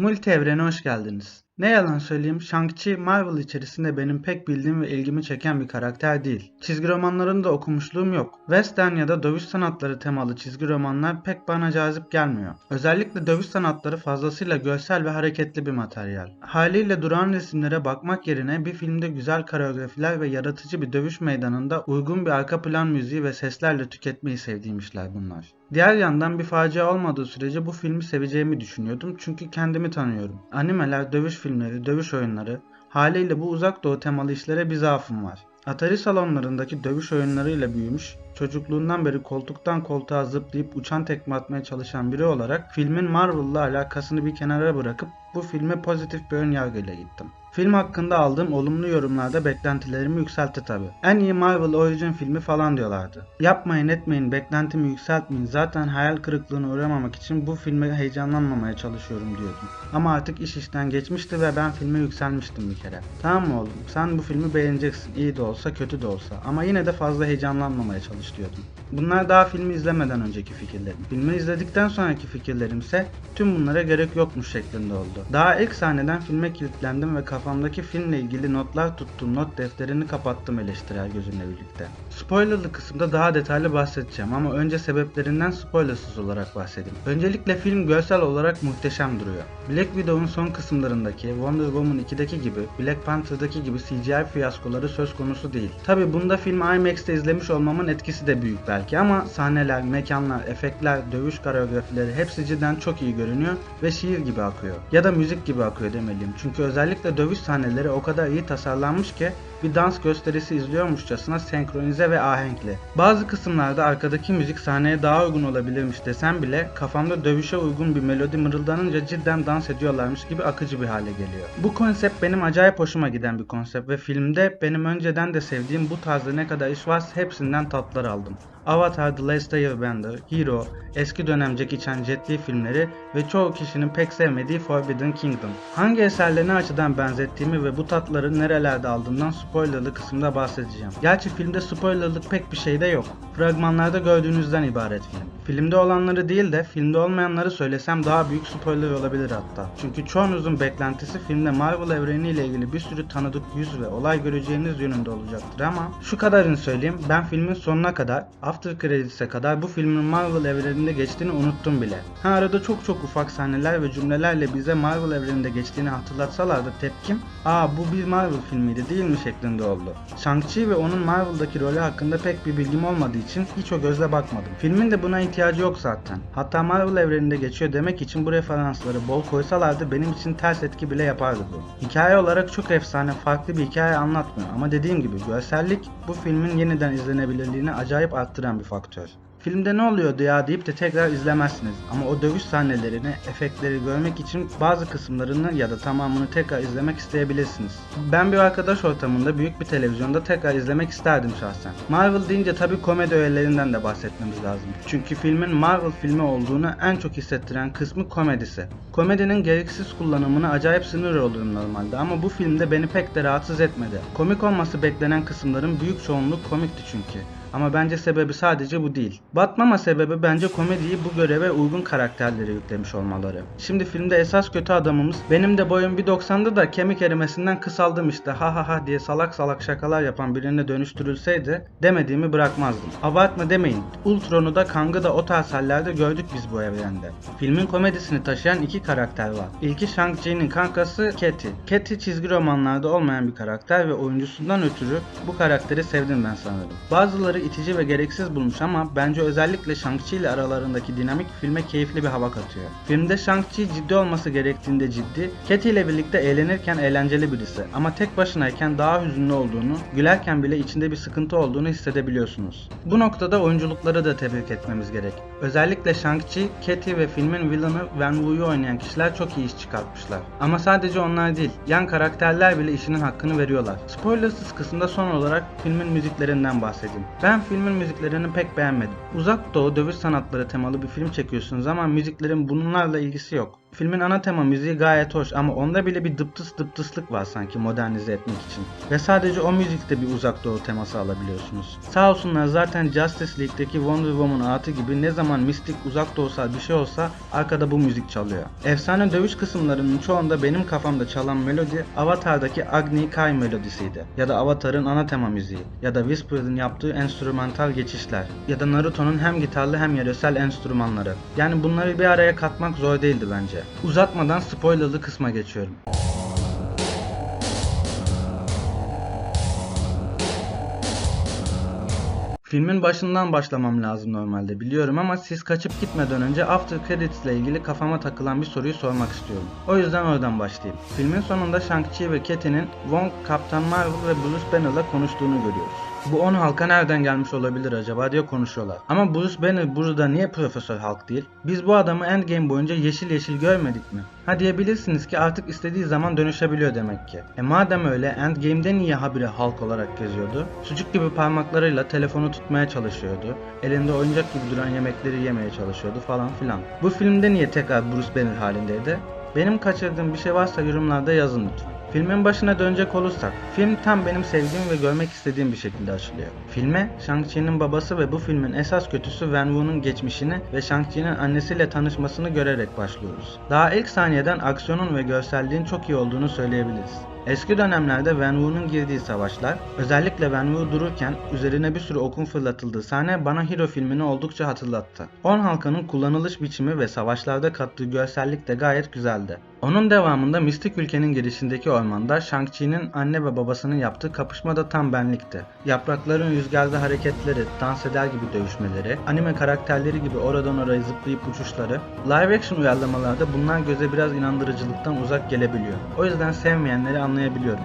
Multi evrene hoş geldiniz. Ne yalan söyleyeyim, Shang-Chi Marvel içerisinde benim pek bildiğim ve ilgimi çeken bir karakter değil. Çizgi romanlarını da okumuşluğum yok. Western ya da dövüş sanatları temalı çizgi romanlar pek bana cazip gelmiyor. Özellikle dövüş sanatları fazlasıyla görsel ve hareketli bir materyal. Haliyle duran resimlere bakmak yerine bir filmde güzel koreografiler ve yaratıcı bir dövüş meydanında uygun bir arka plan müziği ve seslerle tüketmeyi sevdiğim işler bunlar. Diğer yandan bir facia olmadığı sürece bu filmi seveceğimi düşünüyordum çünkü kendimi tanıyorum. Animeler, dövüş filmleri, dövüş oyunları, haliyle bu uzak doğu temalı işlere bir zaafım var. Atari salonlarındaki dövüş oyunlarıyla büyümüş, çocukluğundan beri koltuktan koltuğa zıplayıp uçan tekme atmaya çalışan biri olarak filmin Marvel'la alakasını bir kenara bırakıp bu filme pozitif bir ön yargıyla gittim. Film hakkında aldığım olumlu yorumlarda beklentilerimi yükseltti tabi. En iyi Marvel Origin filmi falan diyorlardı. Yapmayın etmeyin beklentimi yükseltmeyin zaten hayal kırıklığına uğramamak için bu filme heyecanlanmamaya çalışıyorum diyordum. Ama artık iş işten geçmişti ve ben filme yükselmiştim bir kere. Tamam oğlum sen bu filmi beğeneceksin iyi de olsa kötü de olsa ama yine de fazla heyecanlanmamaya çalış diyordum. Bunlar daha filmi izlemeden önceki fikirlerim. Filmi izledikten sonraki fikirlerimse tüm bunlara gerek yokmuş şeklinde oldu. Daha ilk sahneden filme kilitlendim ve kafamdaki filmle ilgili notlar tuttuğum not defterini kapattım eleştirel gözümle birlikte. Spoilerlı kısımda daha detaylı bahsedeceğim ama önce sebeplerinden spoilersız olarak bahsedeyim. Öncelikle film görsel olarak muhteşem duruyor. Black Widow'un son kısımlarındaki Wonder Woman 2'deki gibi Black Panther'daki gibi CGI fiyaskoları söz konusu değil. Tabi bunda film IMAX'te izlemiş olmamın etkisi de büyük belki ama sahneler, mekanlar, efektler, dövüş koreografileri hepsi cidden çok iyi görünüyor ve şiir gibi akıyor. Ya da müzik gibi akıyor demeliyim. Çünkü özellikle dövüş sahneleri o kadar iyi tasarlanmış ki bir dans gösterisi izliyormuşçasına senkronize ve ahenkli. Bazı kısımlarda arkadaki müzik sahneye daha uygun olabilirmiş desem bile kafamda dövüşe uygun bir melodi mırıldanınca cidden dans ediyorlarmış gibi akıcı bir hale geliyor. Bu konsept benim acayip hoşuma giden bir konsept ve filmde benim önceden de sevdiğim bu tarzda ne kadar iş varsa hepsinden tatlar aldım. Avatar The Last Airbender, Hero, eski dönem Jackie Chan Jet Li filmleri ve çoğu kişinin pek sevmediği Forbidden Kingdom. Hangi eserleri ne açıdan benzettiğimi ve bu tatları nerelerde aldığımdan spoilerlı kısımda bahsedeceğim. Gerçi filmde spoilerlık pek bir şey de yok. Fragmanlarda gördüğünüzden ibaret film. Filmde olanları değil de filmde olmayanları söylesem daha büyük spoiler olabilir hatta. Çünkü çoğunuzun beklentisi filmde Marvel evreniyle ilgili bir sürü tanıdık yüz ve olay göreceğiniz yönünde olacaktır ama şu kadarını söyleyeyim ben filmin sonuna kadar After Credits'e kadar bu filmin Marvel evreninde geçtiğini unuttum bile. Ha arada çok çok ufak sahneler ve cümlelerle bize Marvel evreninde geçtiğini hatırlatsalar da tepkim ''Aa bu bir Marvel filmiydi değil mi?'' şeklinde oldu. Shang-Chi ve onun Marvel'daki rolü hakkında pek bir bilgim olmadığı için hiç o gözle bakmadım. Filmin de buna ihtiyacı yok zaten. Hatta Marvel evreninde geçiyor demek için bu referansları bol koysalardı benim için ters etki bile yapardı bu. Hikaye olarak çok efsane farklı bir hikaye anlatmıyor ama dediğim gibi görsellik bu filmin yeniden izlenebilirliğini acayip arttıran bir faktör. Filmde ne oluyordu ya deyip de tekrar izlemezsiniz. Ama o dövüş sahnelerini, efektleri görmek için bazı kısımlarını ya da tamamını tekrar izlemek isteyebilirsiniz. Ben bir arkadaş ortamında büyük bir televizyonda tekrar izlemek isterdim şahsen. Marvel deyince tabi komedi öğelerinden de bahsetmemiz lazım. Çünkü filmin Marvel filmi olduğunu en çok hissettiren kısmı komedisi. Komedinin gereksiz kullanımını acayip sinir olurum normalde ama bu filmde beni pek de rahatsız etmedi. Komik olması beklenen kısımların büyük çoğunluğu komikti çünkü. Ama bence sebebi sadece bu değil. Batmama sebebi bence komediyi bu göreve uygun karakterleri yüklemiş olmaları. Şimdi filmde esas kötü adamımız benim de boyum 1.90'dı da kemik erimesinden kısaldım işte ha ha ha diye salak salak şakalar yapan birine dönüştürülseydi demediğimi bırakmazdım. Abartma demeyin. Ultron'u da Kang'ı da o tarz hallerde gördük biz bu evrende. Filmin komedisini taşıyan iki karakter var. İlki Shang-Chi'nin kankası Katy. Katy çizgi romanlarda olmayan bir karakter ve oyuncusundan ötürü bu karakteri sevdim ben sanırım. Bazıları itici ve gereksiz bulmuş ama bence özellikle Shang-Chi ile aralarındaki dinamik filme keyifli bir hava katıyor. Filmde Shang-Chi ciddi olması gerektiğinde ciddi, Katy ile birlikte eğlenirken eğlenceli birisi ama tek başınayken daha hüzünlü olduğunu, gülerken bile içinde bir sıkıntı olduğunu hissedebiliyorsunuz. Bu noktada oyunculukları da tebrik etmemiz gerek. Özellikle Shang-Chi, Katy ve filmin villainı Wen Wu'yu oynayan kişiler çok iyi iş çıkartmışlar. Ama sadece onlar değil, yan karakterler bile işinin hakkını veriyorlar. Spoilersız kısımda son olarak filmin müziklerinden bahsedeyim. Ben filmin müziklerini pek beğenmedim. Uzak Doğu dövüş sanatları temalı bir film çekiyorsunuz ama müziklerin bunlarla ilgisi yok. Filmin ana tema müziği gayet hoş ama onda bile bir dıptıs dıptıslık var sanki modernize etmek için. Ve sadece o müzikte bir uzak doğu teması alabiliyorsunuz. Sağ olsunlar zaten Justice League'deki Wonder Woman atı gibi ne zaman mistik uzak doğusal bir şey olsa arkada bu müzik çalıyor. Efsane dövüş kısımlarının çoğunda benim kafamda çalan melodi Avatar'daki Agni Kai melodisiydi. Ya da Avatar'ın ana tema müziği. Ya da Whisper'ın yaptığı enstrümantal geçişler. Ya da Naruto'nun hem gitarlı hem yöresel enstrümanları. Yani bunları bir araya katmak zor değildi bence. Uzatmadan spoilerlı kısma geçiyorum. Filmin başından başlamam lazım normalde biliyorum ama siz kaçıp gitmeden önce After Credits ile ilgili kafama takılan bir soruyu sormak istiyorum. O yüzden oradan başlayayım. Filmin sonunda Shang-Chi ve Kate'nin Wong, Kaptan Marvel ve Bruce Banner'la konuştuğunu görüyoruz. Bu 10 halka nereden gelmiş olabilir acaba diye konuşuyorlar. Ama Bruce Banner burada niye Profesör Hulk değil? Biz bu adamı Endgame boyunca yeşil yeşil görmedik mi? Ha diyebilirsiniz ki artık istediği zaman dönüşebiliyor demek ki. E madem öyle Endgame'de niye habire Hulk olarak geziyordu? Sucuk gibi parmaklarıyla telefonu tutmaya çalışıyordu. Elinde oyuncak gibi duran yemekleri yemeye çalışıyordu falan filan. Bu filmde niye tekrar Bruce Banner halindeydi? Benim kaçırdığım bir şey varsa yorumlarda yazın lütfen. Filmin başına dönecek olursak, film tam benim sevdiğim ve görmek istediğim bir şekilde açılıyor. Filme, Shang-Chi'nin babası ve bu filmin esas kötüsü Wen Wu'nun geçmişini ve Shang-Chi'nin annesiyle tanışmasını görerek başlıyoruz. Daha ilk saniyeden aksiyonun ve görselliğin çok iyi olduğunu söyleyebiliriz. Eski dönemlerde Wu'nun girdiği savaşlar, özellikle Wu dururken üzerine bir sürü okun fırlatıldığı sahne bana Hero filmini oldukça hatırlattı. On halkanın kullanılış biçimi ve savaşlarda kattığı görsellik de gayet güzeldi. Onun devamında mistik ülkenin girişindeki ormanda Shang-Chi'nin anne ve babasının yaptığı kapışma da tam benlikti. Yaprakların rüzgarda hareketleri, dans eder gibi dövüşmeleri, anime karakterleri gibi oradan oraya zıplayıp uçuşları, live action uyarlamalarda bunlar göze biraz inandırıcılıktan uzak gelebiliyor. O yüzden sevmeyenleri anlayabiliyorum.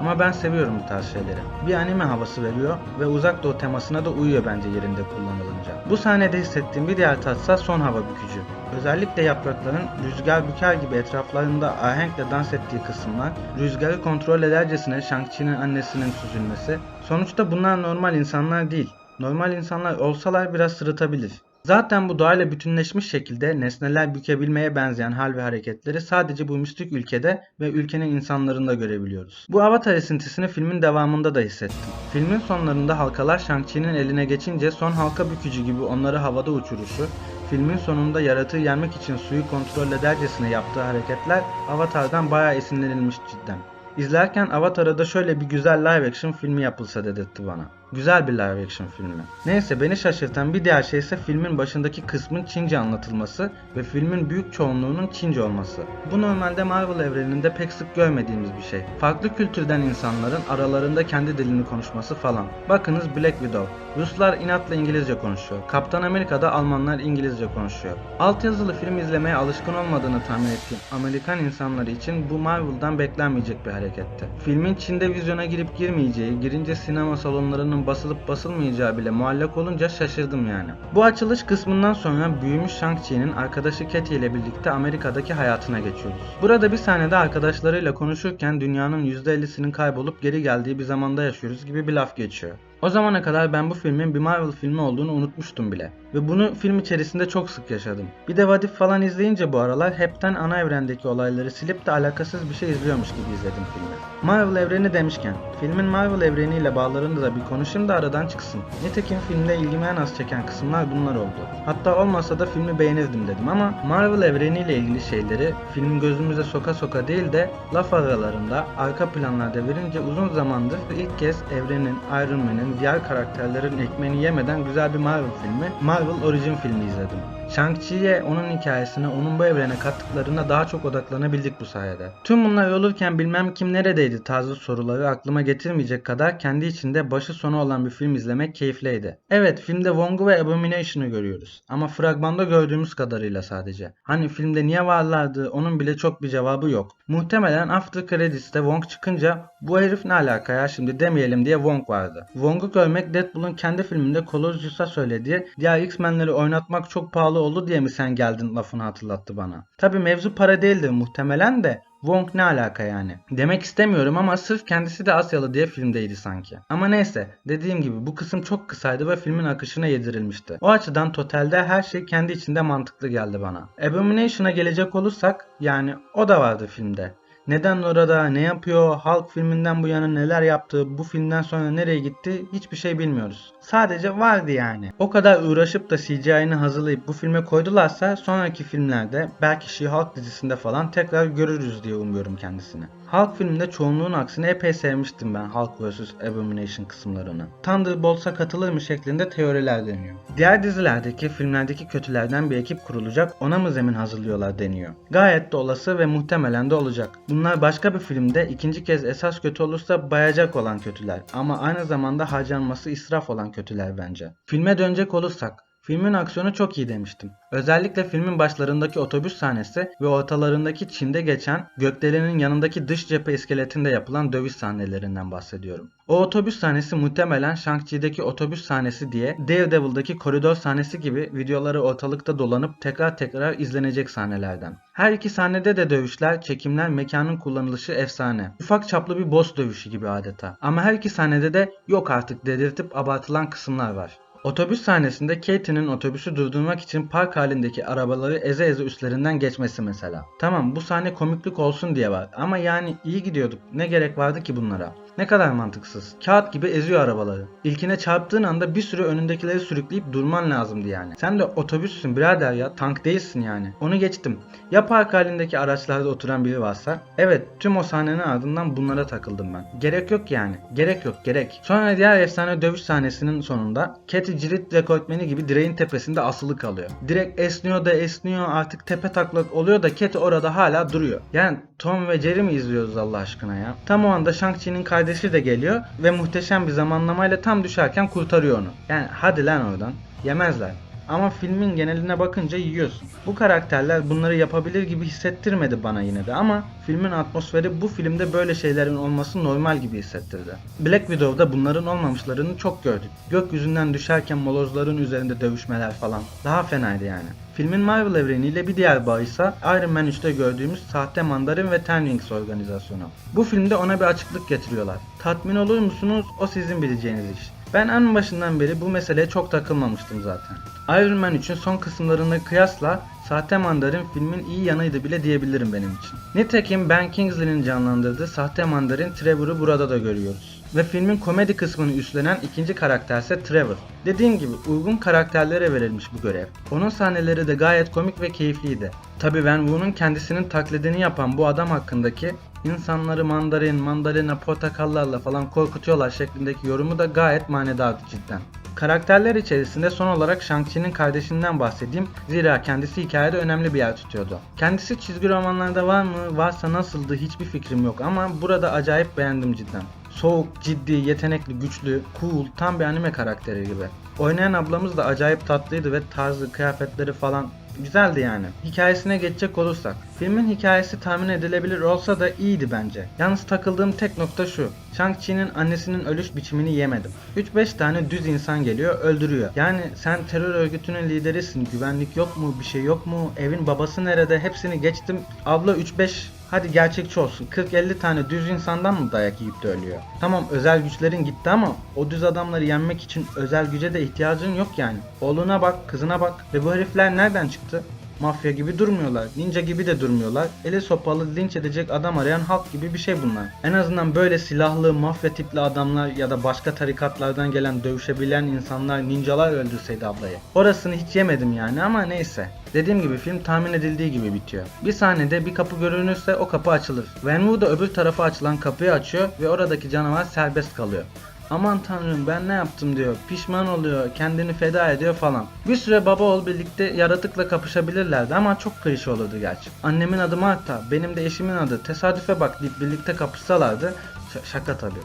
Ama ben seviyorum bu tarz şeyleri. Bir anime havası veriyor ve uzak doğu temasına da uyuyor bence yerinde kullanılınca. Bu sahnede hissettiğim bir diğer tatsa son hava bükücü. Özellikle yaprakların rüzgar büker gibi etraflarında ahenkle dans ettiği kısımlar, rüzgarı kontrol edercesine Shang-Chi'nin annesinin süzülmesi. Sonuçta bunlar normal insanlar değil. Normal insanlar olsalar biraz sırıtabilir. Zaten bu doğayla bütünleşmiş şekilde nesneler bükebilmeye benzeyen hal ve hareketleri sadece bu mistik ülkede ve ülkenin insanlarında görebiliyoruz. Bu avatar esintisini filmin devamında da hissettim. Filmin sonlarında halkalar Shang-Chi'nin eline geçince son halka bükücü gibi onları havada uçuruşu, filmin sonunda yaratığı yenmek için suyu kontrol edercesine yaptığı hareketler Avatar'dan bayağı esinlenilmiş cidden. İzlerken Avatar'a da şöyle bir güzel live action filmi yapılsa dedirtti bana. Güzel bir live action filmi. Neyse beni şaşırtan bir diğer şey ise filmin başındaki kısmın Çince anlatılması ve filmin büyük çoğunluğunun Çince olması. Bu normalde Marvel evreninde pek sık görmediğimiz bir şey. Farklı kültürden insanların aralarında kendi dilini konuşması falan. Bakınız Black Widow. Ruslar inatla İngilizce konuşuyor. Kaptan Amerika'da Almanlar İngilizce konuşuyor. Altyazılı film izlemeye alışkın olmadığını tahmin ettiğim Amerikan insanları için bu Marvel'dan beklenmeyecek bir hareketti. Filmin Çin'de vizyona girip girmeyeceği, girince sinema salonlarının basılıp basılmayacağı bile muallak olunca şaşırdım yani. Bu açılış kısmından sonra büyümüş Shang-Chi'nin arkadaşı Katie ile birlikte Amerika'daki hayatına geçiyoruz. Burada bir sahnede arkadaşlarıyla konuşurken dünyanın %50'sinin kaybolup geri geldiği bir zamanda yaşıyoruz gibi bir laf geçiyor. O zamana kadar ben bu filmin bir Marvel filmi olduğunu unutmuştum bile. Ve bunu film içerisinde çok sık yaşadım. Bir de Vadif falan izleyince bu aralar hepten ana evrendeki olayları silip de alakasız bir şey izliyormuş gibi izledim filmi. Marvel evreni demişken, filmin Marvel evreniyle bağlarını da bir konuşayım da aradan çıksın. Nitekim filmde ilgimi en az çeken kısımlar bunlar oldu. Hatta olmasa da filmi beğenirdim dedim ama Marvel evreniyle ilgili şeyleri film gözümüze soka soka değil de laf aralarında, arka planlarda verince uzun zamandır ilk kez evrenin, Iron Man'in, diğer karakterlerin ekmeğini yemeden güzel bir Marvel filmi, Marvel Origin filmi izledim. Shang-Chi'ye, onun hikayesine, onun bu evrene kattıklarına daha çok odaklanabildik bu sayede. Tüm bunlar olurken bilmem kim neredeydi tarzı soruları aklıma getirmeyecek kadar kendi içinde başı sonu olan bir film izlemek keyifliydi. Evet filmde Wong'u ve Abomination'ı görüyoruz. Ama fragmanda gördüğümüz kadarıyla sadece. Hani filmde niye varlardı onun bile çok bir cevabı yok. Muhtemelen After Credits'te Wong çıkınca bu herif ne alaka ya şimdi demeyelim diye Wong vardı. Wong'u görmek Deadpool'un kendi filminde Colossus'a söylediği diğer X-Men'leri oynatmak çok pahalı oldu diye mi sen geldin lafını hatırlattı bana. Tabi mevzu para değildir muhtemelen de Wong ne alaka yani? Demek istemiyorum ama sırf kendisi de Asyalı diye filmdeydi sanki. Ama neyse dediğim gibi bu kısım çok kısaydı ve filmin akışına yedirilmişti. O açıdan totalde her şey kendi içinde mantıklı geldi bana. Abomination'a gelecek olursak yani o da vardı filmde. Neden orada, ne yapıyor, Hulk filminden bu yana neler yaptı, bu filmden sonra nereye gitti hiçbir şey bilmiyoruz. Sadece vardı yani. O kadar uğraşıp da CGI'ni hazırlayıp bu filme koydularsa sonraki filmlerde belki She-Hulk dizisinde falan tekrar görürüz diye umuyorum kendisini. Hulk filminde çoğunluğun aksine epey sevmiştim ben Hulk vs. Abomination kısımlarını. Thunderbolts'a katılır mı şeklinde teoriler deniyor. Diğer dizilerdeki, filmlerdeki kötülerden bir ekip kurulacak, ona mı zemin hazırlıyorlar deniyor. Gayet de olası ve muhtemelen de olacak. Bunlar başka bir filmde ikinci kez esas kötü olursa bayacak olan kötüler ama aynı zamanda harcanması israf olan kötüler bence. Filme dönecek olursak, Filmin aksiyonu çok iyi demiştim. Özellikle filmin başlarındaki otobüs sahnesi ve ortalarındaki Çin'de geçen gökdelenin yanındaki dış cephe iskeletinde yapılan dövüş sahnelerinden bahsediyorum. O otobüs sahnesi muhtemelen Shang-Chi'deki otobüs sahnesi diye Daredevil'daki koridor sahnesi gibi videoları ortalıkta dolanıp tekrar tekrar izlenecek sahnelerden. Her iki sahnede de dövüşler, çekimler, mekanın kullanılışı efsane. Ufak çaplı bir boss dövüşü gibi adeta. Ama her iki sahnede de yok artık dedirtip abartılan kısımlar var. Otobüs sahnesinde Katie'nin otobüsü durdurmak için park halindeki arabaları eze eze üstlerinden geçmesi mesela. Tamam bu sahne komiklik olsun diye var ama yani iyi gidiyorduk ne gerek vardı ki bunlara. Ne kadar mantıksız. Kağıt gibi eziyor arabaları. İlkine çarptığın anda bir sürü önündekileri sürükleyip durman lazımdı yani. Sen de otobüssün birader ya tank değilsin yani. Onu geçtim. Ya park halindeki araçlarda oturan biri varsa? Evet tüm o sahnenin ardından bunlara takıldım ben. Gerek yok yani. Gerek yok gerek. Sonra diğer efsane dövüş sahnesinin sonunda Katie cirit rekortmeni gibi direğin tepesinde asılı kalıyor. Direkt esniyor da esniyor artık tepe taklak oluyor da Katie orada hala duruyor. Yani Tom ve Jerry mi izliyoruz Allah aşkına ya? Tam o anda Shang-Chi'nin kardeşi de geliyor ve muhteşem bir zamanlamayla tam düşerken kurtarıyor onu. Yani hadi lan oradan. Yemezler. Ama filmin geneline bakınca yiyorsun. Bu karakterler bunları yapabilir gibi hissettirmedi bana yine de ama filmin atmosferi bu filmde böyle şeylerin olması normal gibi hissettirdi. Black Widow'da bunların olmamışlarını çok gördük. Gökyüzünden düşerken molozların üzerinde dövüşmeler falan. Daha fenaydı yani. Filmin Marvel evreniyle bir diğer bağı ise Iron Man 3'te gördüğümüz sahte mandarin ve Ten Rings organizasyonu. Bu filmde ona bir açıklık getiriyorlar. Tatmin olur musunuz? O sizin bileceğiniz iş. Ben en başından beri bu meseleye çok takılmamıştım zaten. Iron Man 3'ün son kısımlarına kıyasla Sahte Mandarin filmin iyi yanıydı bile diyebilirim benim için. Nitekim Ben Kingsley'nin canlandırdığı Sahte Mandarin Trevor'ı burada da görüyoruz. Ve filmin komedi kısmını üstlenen ikinci karakterse Trevor. Dediğim gibi uygun karakterlere verilmiş bu görev. Onun sahneleri de gayet komik ve keyifliydi. Tabi Van Woo'nun kendisinin taklidini yapan bu adam hakkındaki insanları mandarin, mandalina, portakallarla falan korkutuyorlar şeklindeki yorumu da gayet manedardı cidden. Karakterler içerisinde son olarak Shang-Chi'nin kardeşinden bahsedeyim. Zira kendisi hikayede önemli bir yer tutuyordu. Kendisi çizgi romanlarda var mı? Varsa nasıldı hiçbir fikrim yok ama burada acayip beğendim cidden. Soğuk, ciddi, yetenekli, güçlü, cool, tam bir anime karakteri gibi. Oynayan ablamız da acayip tatlıydı ve tarzı, kıyafetleri falan güzeldi yani. Hikayesine geçecek olursak. Filmin hikayesi tahmin edilebilir olsa da iyiydi bence. Yalnız takıldığım tek nokta şu. Shang-Chi'nin annesinin ölüş biçimini yemedim. 3-5 tane düz insan geliyor öldürüyor. Yani sen terör örgütünün liderisin. Güvenlik yok mu? Bir şey yok mu? Evin babası nerede? Hepsini geçtim. Abla 3-5 Hadi gerçekçi olsun. 40-50 tane düz insandan mı dayak yiyip de ölüyor? Tamam özel güçlerin gitti ama o düz adamları yenmek için özel güce de ihtiyacın yok yani. Oğluna bak, kızına bak. Ve bu herifler nereden çıktı? Mafya gibi durmuyorlar. Ninja gibi de durmuyorlar. Eli sopalı linç edecek adam arayan halk gibi bir şey bunlar. En azından böyle silahlı mafya tipli adamlar ya da başka tarikatlardan gelen dövüşebilen insanlar ninjalar öldürseydi ablayı. Orasını hiç yemedim yani ama neyse. Dediğim gibi film tahmin edildiği gibi bitiyor. Bir sahnede bir kapı görünürse o kapı açılır. Woo da öbür tarafa açılan kapıyı açıyor ve oradaki canavar serbest kalıyor. Aman tanrım ben ne yaptım diyor. Pişman oluyor, kendini feda ediyor falan. Bir süre baba oğul birlikte yaratıkla kapışabilirlerdi ama çok klişe olurdu gerçi. Annemin adı Marta, benim de eşimin adı. Tesadüfe bak deyip birlikte kapışsalardı. Ş- şaka tabii.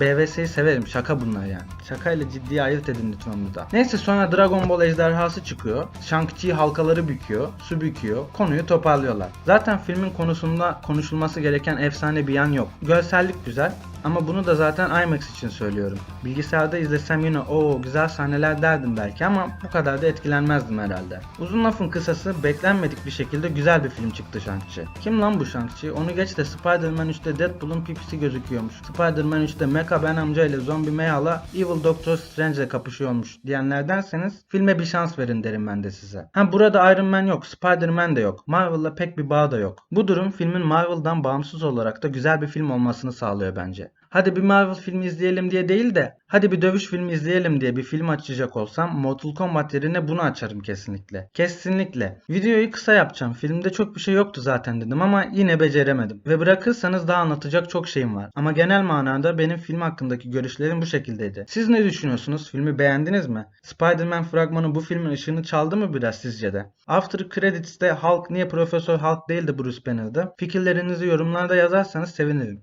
BVS'yi severim. Şaka bunlar yani. Şakayla ciddiye ayırt edin lütfen burada. Neyse sonra Dragon Ball ejderhası çıkıyor. Shang-Chi halkaları büküyor. Su büküyor. Konuyu toparlıyorlar. Zaten filmin konusunda konuşulması gereken efsane bir yan yok. Görsellik güzel. Ama bunu da zaten IMAX için söylüyorum. Bilgisayarda izlesem yine o güzel sahneler derdim belki ama bu kadar da etkilenmezdim herhalde. Uzun lafın kısası beklenmedik bir şekilde güzel bir film çıktı Shang-Chi. Kim lan bu Shang-Chi? Onu geç de Spider-Man 3'te Deadpool'un pipisi gözüküyormuş. Spider-Man 3'te Mecha Ben amca ile Zombie Mayhala Evil Doctor Strange ile kapışıyormuş diyenlerdenseniz filme bir şans verin derim ben de size. Ha burada Iron Man yok, Spider-Man de yok. Marvel'la pek bir bağ da yok. Bu durum filmin Marvel'dan bağımsız olarak da güzel bir film olmasını sağlıyor bence. Hadi bir Marvel filmi izleyelim diye değil de hadi bir dövüş filmi izleyelim diye bir film açacak olsam Mortal Kombat yerine bunu açarım kesinlikle. Kesinlikle. Videoyu kısa yapacağım. Filmde çok bir şey yoktu zaten dedim ama yine beceremedim. Ve bırakırsanız daha anlatacak çok şeyim var. Ama genel manada benim film hakkındaki görüşlerim bu şekildeydi. Siz ne düşünüyorsunuz? Filmi beğendiniz mi? Spider-Man fragmanı bu filmin ışığını çaldı mı biraz sizce de? After Credits'te Hulk niye Profesör Hulk değil de Bruce Banner'dı? Fikirlerinizi yorumlarda yazarsanız sevinirim.